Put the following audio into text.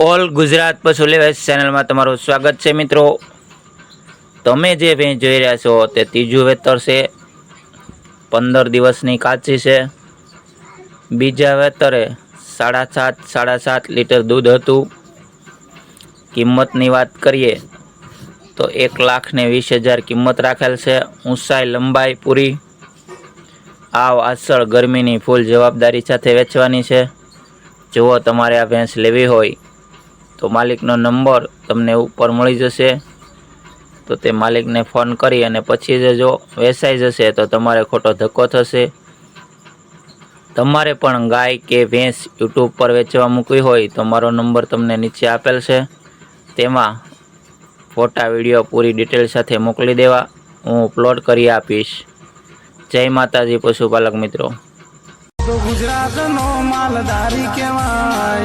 All Gujarat પશુ લેવેસ ચેનલમાં તમારું સ્વાગત છે મિત્રો. તમે જે ભેંસ જોઈ રહ્યા છો તે ત્રીજું વેતર છે. પંદર દિવસની કાચી છે. બીજા વેતરે સાડા સાત સાડા સાત લીટર દૂધ હતું. કિંમતની વાત કરીએ તો એક લાખ ને વીસ હજાર કિંમત રાખેલ છે. ઊંચાઈ, લંબાઈ પૂરી. આવ આસળ ગરમીની ફૂલ જવાબદારી સાથે વેચવાની છે. જો તમારે આ ભેંસ લેવી હોય તો માલિકનો નંબર તમને ઉપર મળી જશે. તો તે માલિકને ફોન કરી અને પછી જ જો વેચાઈ જશે તો તમારે ખોટો ધક્કો થશે. તમારે પણ ગાય કે ભેંસ યુટ્યુબ પર વેચવા મૂકવી હોય તો મારો નંબર તમને નીચે આપેલ છે. તેમાં ફોટા, વીડિયો પૂરી ડિટેલ સાથે મોકલી દેવા. હું અપલોડ કરી આપીશ. જય માતાજી, પશુપાલક મિત્રો. ગુજરાતનો માલધારી કહેવાય.